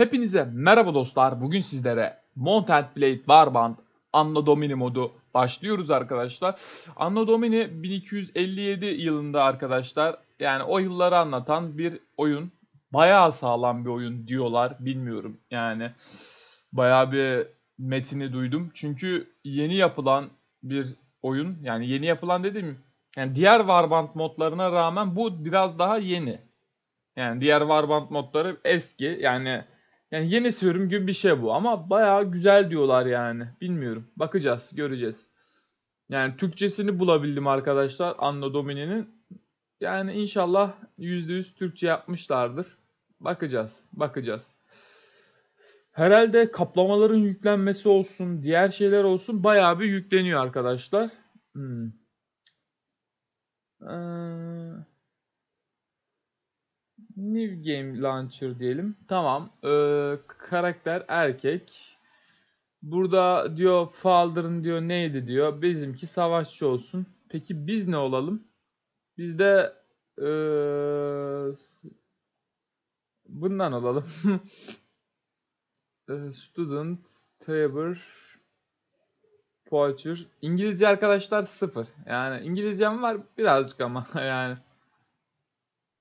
Hepinize merhaba dostlar. Bugün sizlere Mountain Blade Warband Anno Domini modu başlıyoruz arkadaşlar. Anno Domini 1257 yılında arkadaşlar. Yani o yılları anlatan bir oyun. Bayağı sağlam bir oyun diyorlar. Bilmiyorum yani. Bayağı bir metini duydum. Çünkü yeni yapılan bir oyun. Yani yeni yapılan dedim yani diğer Warband modlarına rağmen bu biraz daha yeni. Yani diğer Warband modları eski. Yani yani yeni sürüm gibi bir şey bu ama bayağı güzel diyorlar yani. Bilmiyorum. Bakacağız, göreceğiz. Yani Türkçesini bulabildim arkadaşlar Anno Domini'nin. Yani inşallah %100 Türkçe yapmışlardır. Bakacağız, bakacağız. Herhalde kaplamaların yüklenmesi olsun, diğer şeyler olsun bayağı bir yükleniyor arkadaşlar. Hmm. Ee, New Game Launcher diyelim. Tamam. Ee, karakter erkek. Burada diyor Falder'ın diyor neydi diyor. Bizimki savaşçı olsun. Peki biz ne olalım? Biz de ee, bundan olalım. Ee, Student, Traveler, Poacher. İngilizce arkadaşlar sıfır. Yani İngilizcem var birazcık ama yani.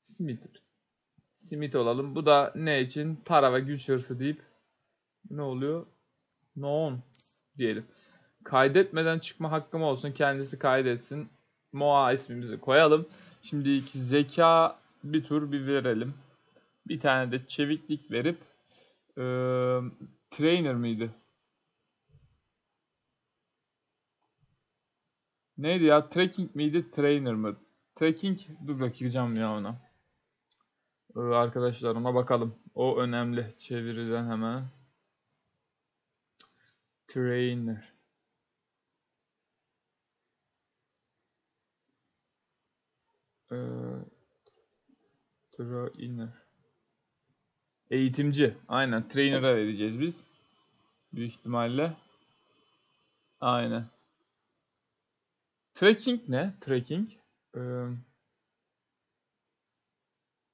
Smith. Smith olalım. Bu da ne için? Para ve güç hırsı deyip ne oluyor? No on diyelim. Kaydetmeden çıkma hakkım olsun. Kendisi kaydetsin. Moa ismimizi koyalım. Şimdi zeka bir tur bir verelim. Bir tane de çeviklik verip e, trainer mıydı? Neydi ya? Trekking miydi? Trainer mı? Trekking. Dur bakacağım ya ona. Ee, arkadaşlar ona bakalım. O önemli. Çeviriden hemen. Trainer. Ee, trainer. Eğitimci. Aynen. Trainer'a vereceğiz biz. Büyük ihtimalle. Aynen. Trekking ne? Trekking. Ee,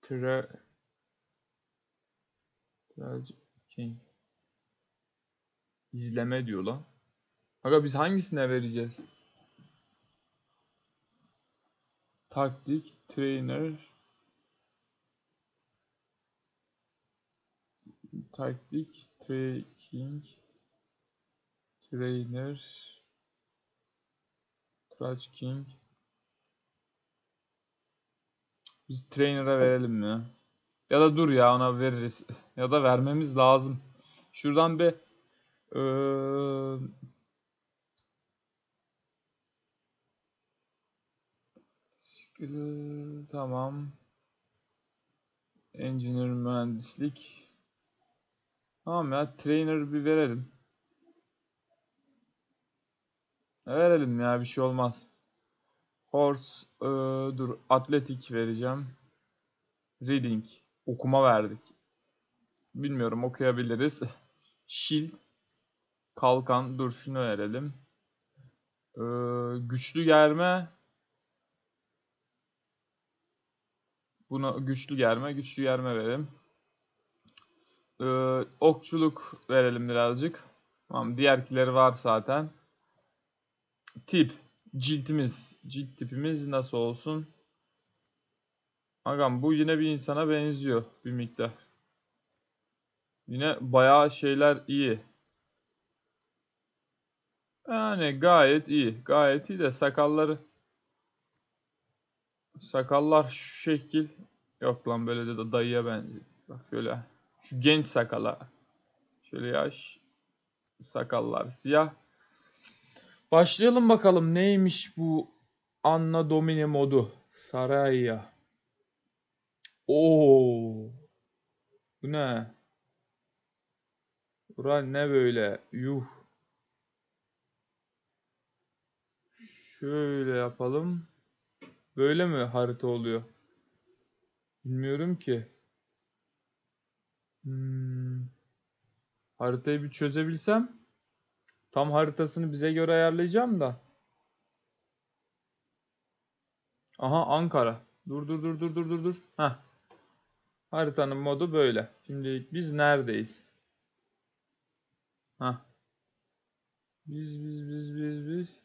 tra Tracking. İzleme diyor lan. Aga biz hangisine vereceğiz? Taktik, trainer, taktik, tracking, trainer, tracking. Biz trainer'a verelim ya. Ya da dur ya ona veririz. ya da vermemiz lazım. Şuradan bir ee, tamam. Engineer mühendislik. Tamam ya trainer bir verelim. Verelim ya bir şey olmaz. Horse ee, dur atletik vereceğim. Reading okuma verdik. Bilmiyorum okuyabiliriz. Shield kalkan dur şunu verelim. Ee, güçlü germe Buna güçlü germe, güçlü germe verelim. Ee, okçuluk verelim birazcık. Tamam, diğerkileri var zaten. Tip, ciltimiz, cilt tipimiz nasıl olsun? Agam bu yine bir insana benziyor bir miktar. Yine bayağı şeyler iyi. Yani gayet iyi. Gayet iyi de sakalları sakallar şu şekil yok lan böyle de dayıya benziyor. Bak şöyle şu genç sakala. Şöyle yaş sakallar siyah. Başlayalım bakalım neymiş bu Anna Domini modu. Saraya. Oo. Bu ne? Bura ne böyle? Yuh. Şöyle yapalım. Böyle mi harita oluyor? Bilmiyorum ki. Hmm. Haritayı bir çözebilsem. Tam haritasını bize göre ayarlayacağım da. Aha Ankara. Dur dur dur dur dur dur dur. Heh. Haritanın modu böyle. Şimdi biz neredeyiz? Hah. Biz biz biz biz biz.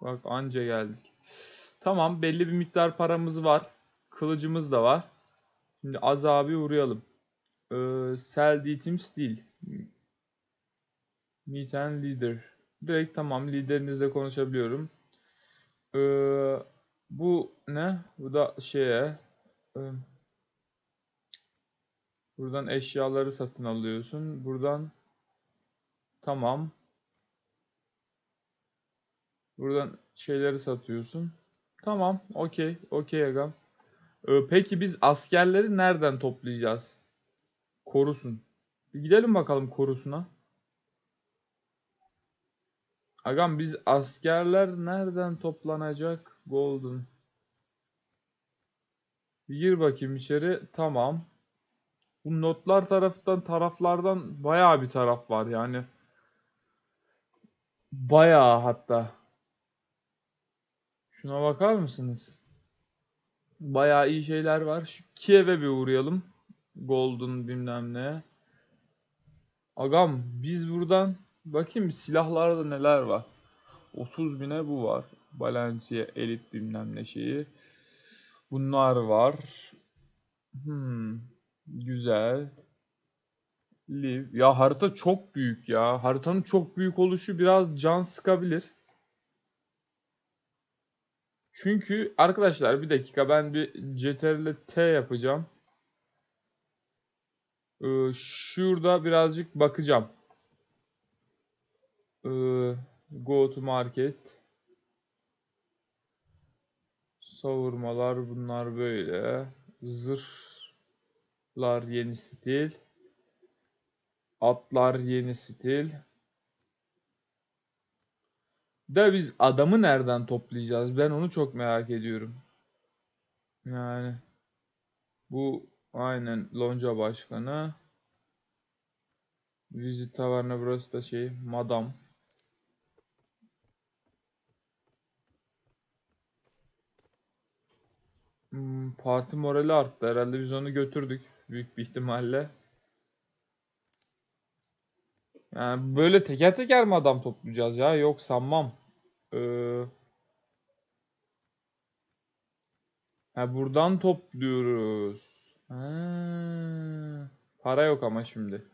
Bak anca geldik. Tamam belli bir miktar paramız var. Kılıcımız da var. Şimdi az abi uğrayalım. Ee, sell items değil. Meet and leader. Direkt tamam liderinizle konuşabiliyorum. Ee, bu ne? Bu da şeye e, buradan eşyaları satın alıyorsun. Buradan tamam. Buradan şeyleri satıyorsun. Tamam. Okey. Okey agam. Ee, peki biz askerleri nereden toplayacağız? Korusun. Gidelim bakalım korusuna. Agam biz askerler nereden toplanacak? Golden. Bir gir bakayım içeri. Tamam. Bu notlar taraftan taraflardan bayağı bir taraf var yani. Bayağı hatta. Şuna bakar mısınız? Bayağı iyi şeyler var. Şu Kiev'e bir uğrayalım. Golden bilmem ne. Agam biz buradan bakayım silahlarda neler var. 30 bine bu var. Balenciaga elit bilmem ne şeyi. Bunlar var. Hmm, güzel. Live. Ya harita çok büyük ya. Haritanın çok büyük oluşu biraz can sıkabilir. Çünkü arkadaşlar bir dakika ben bir CTRL T yapacağım. Ee, şurada birazcık bakacağım. Ee, go to market. Savurmalar bunlar böyle. Zırhlar yeni stil. Atlar yeni stil. Da biz adamı nereden toplayacağız? Ben onu çok merak ediyorum. Yani bu aynen lonca başkanı. Visit taverna burası da şey madam. Hmm, parti morali arttı. Herhalde biz onu götürdük. Büyük bir ihtimalle. Yani böyle teker teker mi adam toplayacağız ya? Yok sanmam. Ee, ha buradan topluyoruz. Ha, para yok ama şimdi.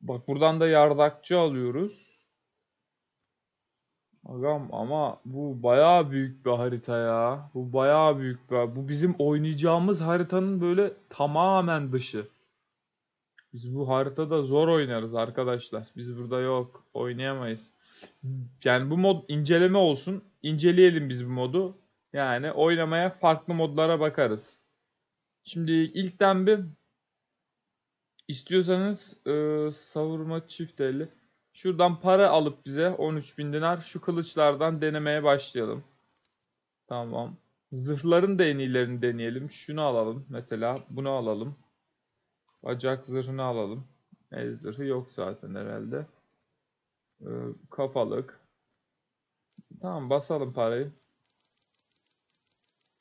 Bak buradan da yardakçı alıyoruz. Agam ama bu bayağı büyük bir harita ya. Bu bayağı büyük bir. Bu bizim oynayacağımız haritanın böyle tamamen dışı. Biz bu haritada zor oynarız arkadaşlar. Biz burada yok. Oynayamayız. Yani bu mod inceleme olsun. İnceleyelim biz bu modu. Yani oynamaya farklı modlara bakarız. Şimdi ilkten bir istiyorsanız e, savurma çift eli. Şuradan para alıp bize 13.000 dinar şu kılıçlardan denemeye başlayalım. Tamam. Zırhların da en iyilerini deneyelim. Şunu alalım. Mesela bunu alalım. Bacak zırhını alalım. El zırhı yok zaten herhalde. Ee, kafalık. Tamam basalım parayı.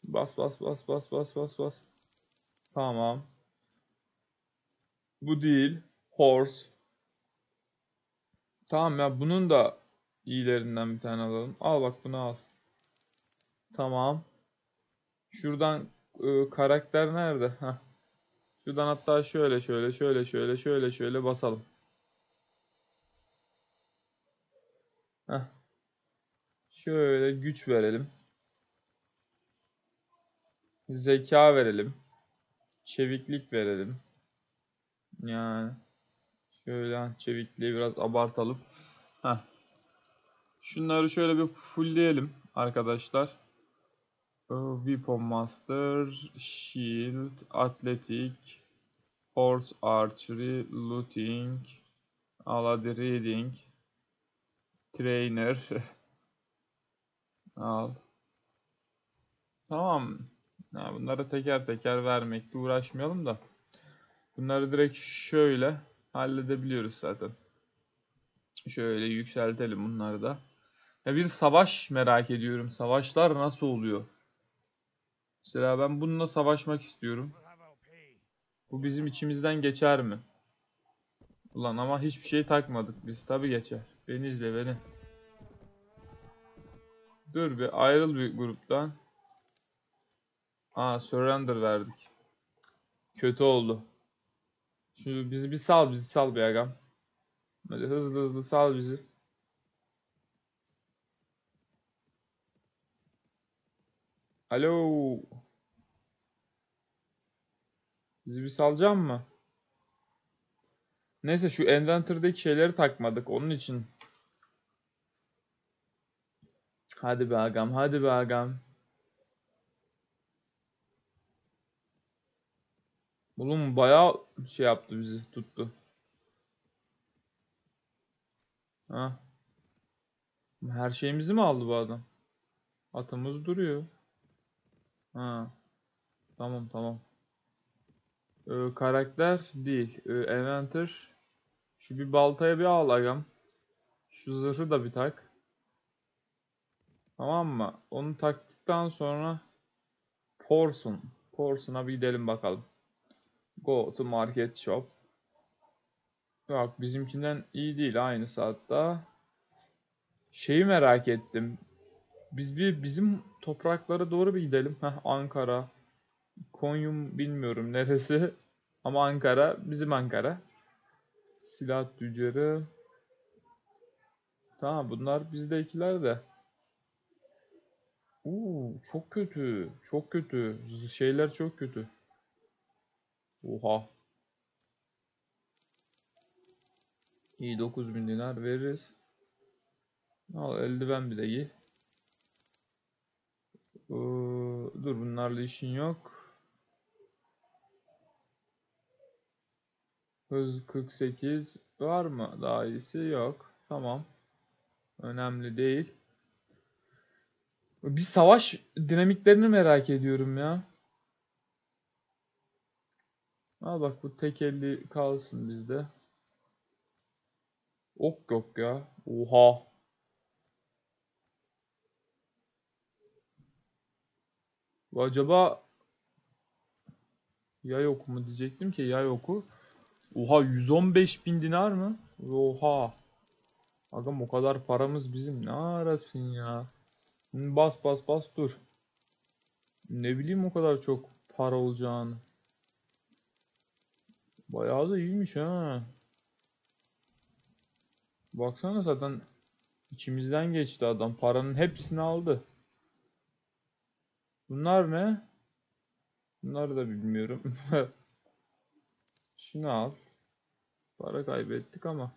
Bas bas bas bas bas bas bas. Tamam. Bu değil. Horse. Tamam ya bunun da iyilerinden bir tane alalım. Al bak bunu al. Tamam. Şuradan e, karakter nerede? Heh. Şuradan hatta şöyle şöyle şöyle şöyle şöyle şöyle basalım. Heh. Şöyle güç verelim. Zeka verelim. Çeviklik verelim. Yani şöyle çevikliği biraz abartalım. Heh. Şunları şöyle bir fullleyelim arkadaşlar. Weapon Master, Shield, Athletic, Horse Archery, Looting, Aladi Reading, Trainer. Al. Tamam. Ya bunları teker teker vermekle uğraşmayalım da. Bunları direkt şöyle halledebiliyoruz zaten. Şöyle yükseltelim bunları da. Ya bir savaş merak ediyorum. Savaşlar nasıl oluyor? Mesela ben bununla savaşmak istiyorum. Bu bizim içimizden geçer mi? Ulan ama hiçbir şey takmadık biz. Tabi geçer. Beni izle beni. Dur bir ayrıl bir gruptan. Aa surrender verdik. Kötü oldu. Şu bizi bir sal bizi sal bir agam. Hadi hızlı hızlı sal bizi. Alo. Bizi bir salacak mı? Neyse şu inventory'daki şeyleri takmadık onun için. Hadi be agam, hadi be agam. Oğlum bayağı şey yaptı bizi, tuttu. Ha. Her şeyimizi mi aldı bu adam? Atımız duruyor. Ha. Tamam tamam. Ee, karakter değil. Ee, Eventer. Şu bir baltaya bir al agam. Şu zırhı da bir tak. Tamam mı? Onu taktıktan sonra Porson. Porson'a bir gidelim bakalım. Go to market shop. Yok bizimkinden iyi değil aynısı hatta. Şeyi merak ettim. Biz bir bizim topraklara doğru bir gidelim. Heh, Ankara. Konyum bilmiyorum neresi. Ama Ankara bizim Ankara. Silah tüccarı. Tamam bunlar bizdekiler de. Uuu çok kötü. Çok kötü. Şeyler çok kötü. Oha. İyi 9000 dinar veririz. Al eldiven bir de giy. Ee, dur bunlarla işin yok. Hız 48 var mı? Daha iyisi yok. Tamam. Önemli değil. Bir savaş dinamiklerini merak ediyorum ya. Al bak bu tek elli kalsın bizde. Ok yok ya. Oha. Acaba yay oku mu diyecektim ki yay oku. Oha 115 bin dinar mı? Oha. Agam o kadar paramız bizim ne arasın ya. Bas bas bas dur. Ne bileyim o kadar çok para olacağını. Bayağı da iyiymiş ha. Baksana zaten içimizden geçti adam. Paranın hepsini aldı. Bunlar ne? Bunları da bilmiyorum. Şunu al. Para kaybettik ama.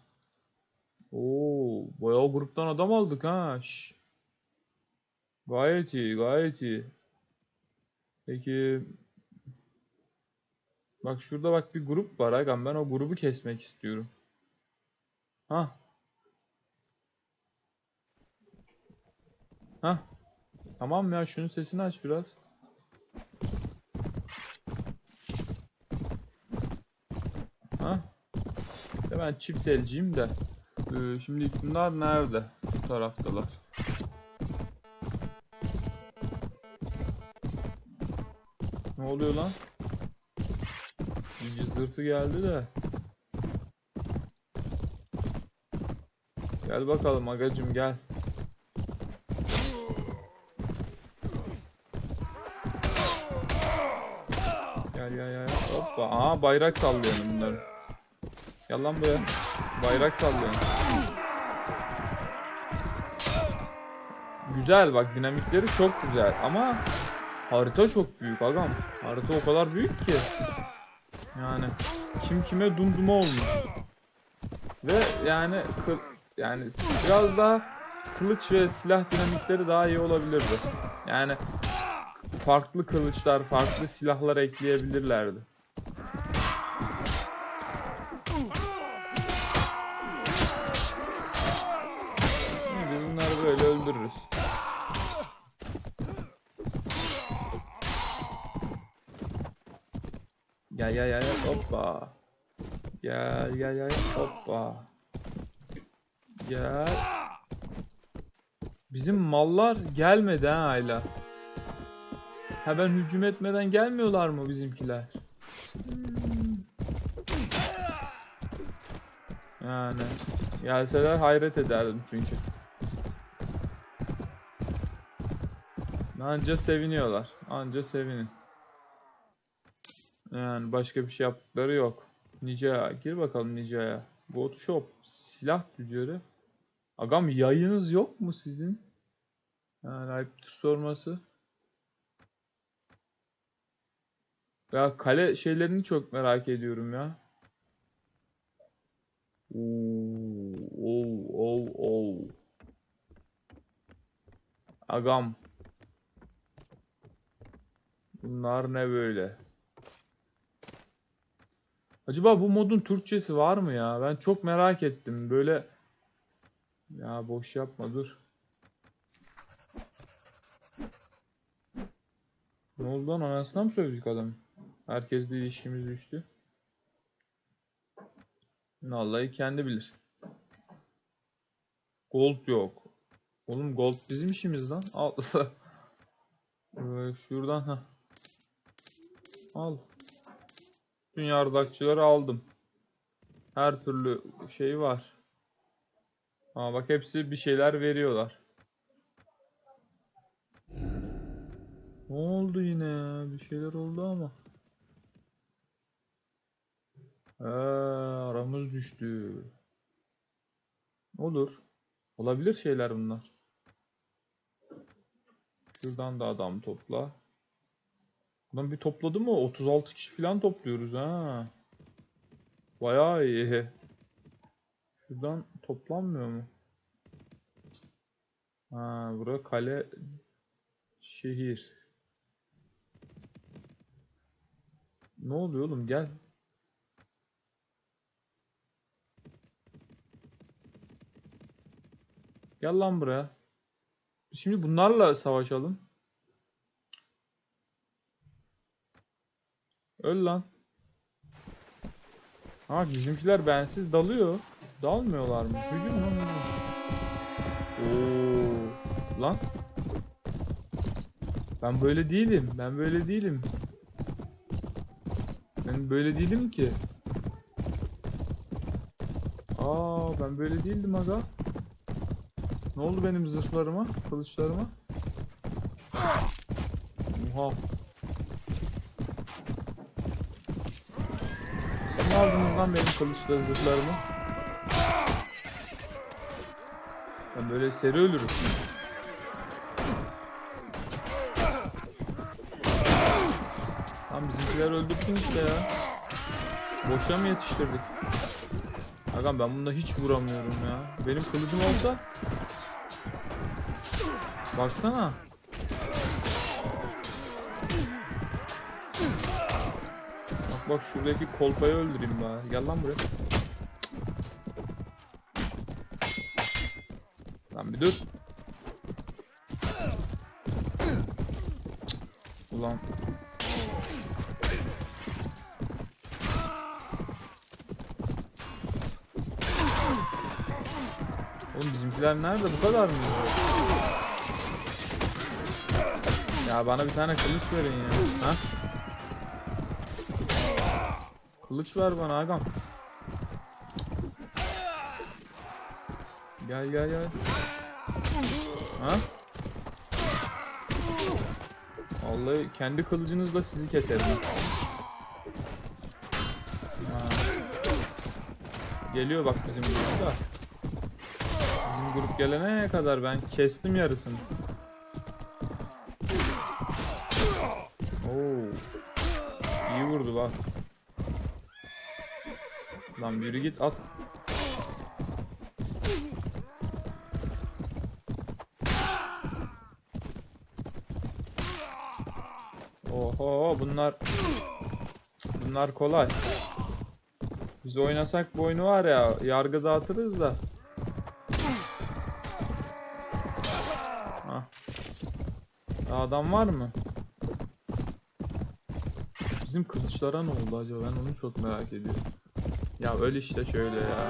Oo, bayağı gruptan adam aldık ha. Şş. Gayet iyi, gayet iyi. Peki Bak şurada bak bir grup var Agam. Ben o grubu kesmek istiyorum. Ha. Ha. Tamam ya şunun sesini aç biraz. Ha. Ya ben çift elciyim de. Ee, şimdi bunlar nerede? Bu taraftalar. Ne oluyor lan? Zırtı geldi de. Gel bakalım agacım gel. Gel gel gel. Hoppa. Aa bayrak sallıyorum bunları. Gel lan buraya. Bayrak sallıyorum. Güzel bak dinamikleri çok güzel ama harita çok büyük agam. Harita o kadar büyük ki. Yani kim kime dumduma olmuş. Ve yani kıl, yani biraz daha kılıç ve silah dinamikleri daha iyi olabilirdi. Yani farklı kılıçlar, farklı silahlar ekleyebilirlerdi. gel gel gel hoppa. Gel gel gel hoppa. Gel. Bizim mallar gelmedi ha hala. Ha ben hücum etmeden gelmiyorlar mı bizimkiler? Yani gelseler hayret ederdim çünkü. Anca seviniyorlar. Anca sevinin. Yani başka bir şey yaptıkları yok. Nica'ya gir bakalım Nica'ya. Bot shop silah tüccarı. Agam yayınız yok mu sizin? Yani ayıptır sorması. Ya kale şeylerini çok merak ediyorum ya. Oo, oo, oo, oo. Agam. Bunlar ne böyle? Acaba bu modun Türkçesi var mı ya? Ben çok merak ettim. Böyle ya boş yapma dur. Ne oldu lan anasına mı sövdük adam? Herkesle ilişkimiz düştü. Vallahi kendi bilir. Gold yok. Oğlum gold bizim işimiz lan. Al. Ee, Şuradan ha. Al. Bütün yardakçıları aldım. Her türlü şey var. Ama bak hepsi bir şeyler veriyorlar. Ne oldu yine? Bir şeyler oldu ama. Ee, aramız düştü. Olur. Olabilir şeyler bunlar. Şuradan da adam topla. Lan bir topladı mı? 36 kişi falan topluyoruz ha. Bayağı iyi. Şuradan toplanmıyor mu? Ha, bura kale şehir. Ne oluyor oğlum? Gel. Gel lan buraya. Şimdi bunlarla savaşalım. Öl lan. Ha bizimkiler bensiz dalıyor. Dalmıyorlar mı? Hücum hücum. Oo. Lan. Ben böyle değilim. Ben böyle değilim. Ben böyle değilim ki. Aa ben böyle değildim aga. Ne oldu benim zırhlarıma, kılıçlarıma? Oha. Siz mi aldınız lan benim kılıçları, zırhlarımı? Ben böyle seri ölürüm. Lan bizimkiler öldürdün işte ya. Boşa mı yetiştirdik? Agam ben bunda hiç vuramıyorum ya. Benim kılıcım olsa Baksana. Bak şuradaki kolpayı öldüreyim bari. Gel lan buraya. Lan bir dur. Ulan. Oğlum bizimkiler nerede? Bu kadar mı? Ya bana bir tane kılıç verin ya. Ha? Kılıç ver bana agam. Gel gel gel. Ha? Vallahi kendi kılıcınızla sizi keserim. Ha. Geliyor bak bizim grup da. Bizim grup gelene kadar ben kestim yarısını. Oo. İyi vurdu lan. Lan yürü git at. Oho bunlar bunlar kolay. Biz oynasak bu oyunu var ya yargı dağıtırız da. Hah. Daha adam var mı? Bizim kılıçlara ne oldu acaba? Ben onu çok merak ediyorum. Ya öl işte şöyle ya.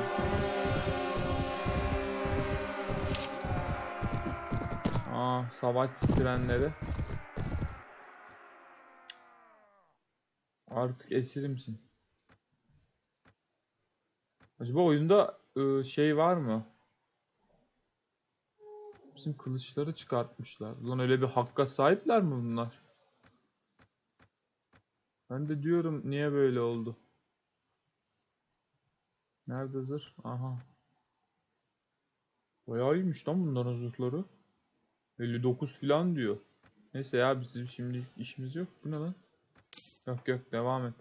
Aa, savaş sirenleri. Artık esirimsin. Acaba oyunda ıı, şey var mı? Bizim kılıçları çıkartmışlar. Lan öyle bir hakka sahipler mi bunlar? Ben de diyorum niye böyle oldu? Nerede zırh? Aha. Bayağı iyiymiş lan bunların zırhları. 59 falan diyor. Neyse ya bizim şimdi işimiz yok. Bu ne lan? Yok yok devam et.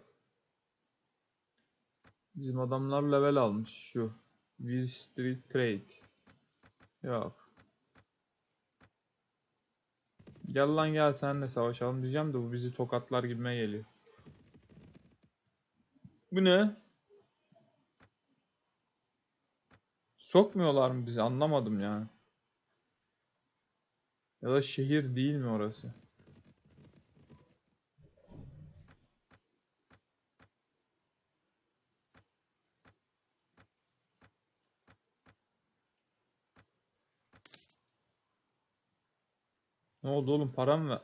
Bizim adamlar level almış şu. Will Street Trade. Yok. Gel lan gel senle savaşalım diyeceğim de bu bizi tokatlar gibime geliyor. Bu ne? Sokmuyorlar mı bizi anlamadım yani. Ya da şehir değil mi orası? Ne oldu oğlum para mı ver?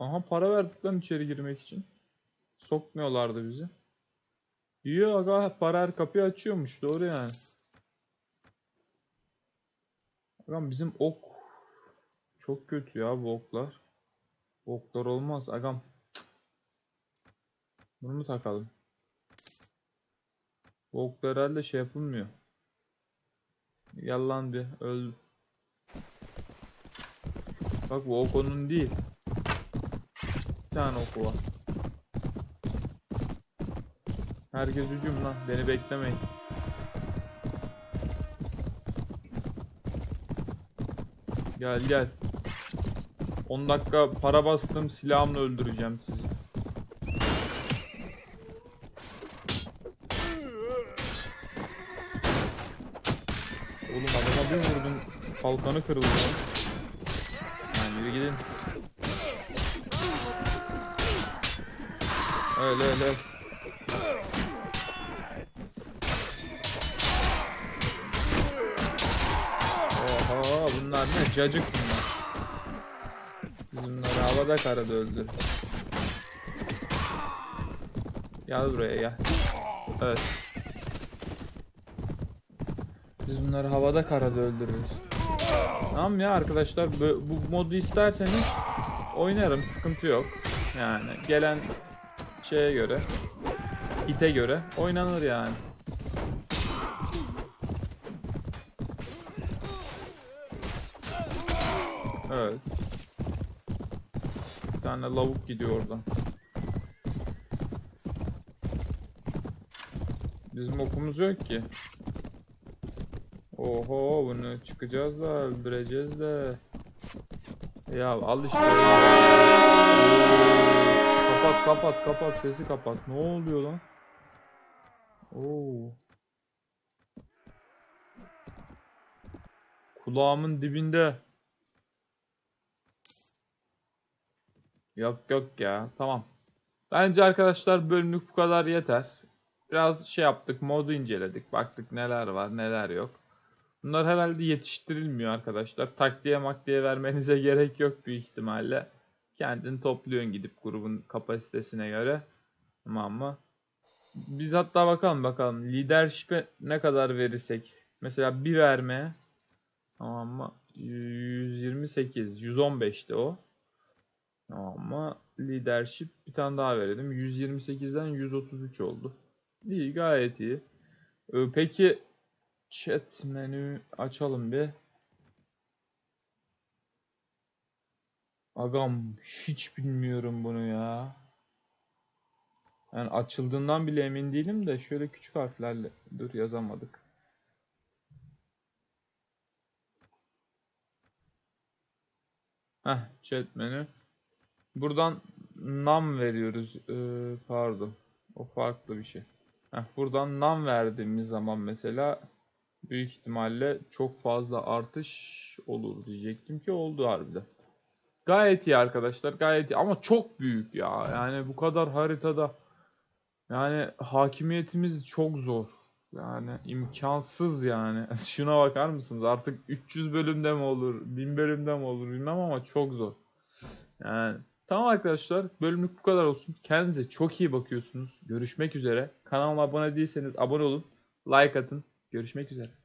Aha para verdik lan içeri girmek için. Sokmuyorlardı bizi. İyi aga para her kapıyı açıyormuş doğru yani. Agam bizim ok çok kötü ya bu oklar. Bu oklar olmaz agam. Bunu mu takalım? Bu oklar herhalde şey yapılmıyor. Yalan bir öldü. Bak bu ok onun değil. Bir tane oku var. Herkes hücum lan. Beni beklemeyin. Gel gel. 10 dakika para bastım silahımla öldüreceğim sizi. Oğlum adama bir vurdum. Kalkanı kırıldı. Yani yürü gidin. Öyle öyle. Bunlar ne cacık bunlar. Biz bunları havada karada öldür. Gel buraya gel. Evet. Biz bunları havada karada öldürürüz. Tamam ya arkadaşlar bö- bu modu isterseniz oynarım sıkıntı yok. Yani gelen şeye göre ite göre oynanır yani. Evet. Bir tane lavuk gidiyor oradan. Bizim okumuz yok ki. Oho bunu çıkacağız da öldüreceğiz de. Ya al işte. kapat kapat kapat sesi kapat. Ne oluyor lan? Oo. Kulağımın dibinde. Yok yok ya. Tamam. Bence arkadaşlar bölümlük bu kadar yeter. Biraz şey yaptık, modu inceledik. Baktık neler var, neler yok. Bunlar herhalde yetiştirilmiyor arkadaşlar. Taktiğe maktiğe vermenize gerek yok büyük ihtimalle. Kendini topluyorsun gidip grubun kapasitesine göre. Tamam mı? Biz hatta bakalım bakalım. Leadership'e ne kadar verirsek. Mesela bir vermeye. Tamam mı? 128. 115'ti o. Mı? Leadership bir tane daha verelim. 128'den 133 oldu. İyi gayet iyi. Ee, Peki chat menü açalım bir. Agam hiç bilmiyorum bunu ya. Yani açıldığından bile emin değilim de şöyle küçük harflerle dur yazamadık. Heh chat menü. Buradan nam veriyoruz. Ee, pardon. O farklı bir şey. Heh, buradan nam verdiğimiz zaman mesela büyük ihtimalle çok fazla artış olur diyecektim ki oldu harbiden. Gayet iyi arkadaşlar. Gayet iyi. Ama çok büyük ya. Yani bu kadar haritada yani hakimiyetimiz çok zor. Yani imkansız yani. Şuna bakar mısınız? Artık 300 bölümde mi olur, 1000 bölümde mi olur bilmem ama çok zor. Yani tamam arkadaşlar bölümlük bu kadar olsun. Kendinize çok iyi bakıyorsunuz. Görüşmek üzere. Kanalıma abone değilseniz abone olun. Like atın. Görüşmek üzere.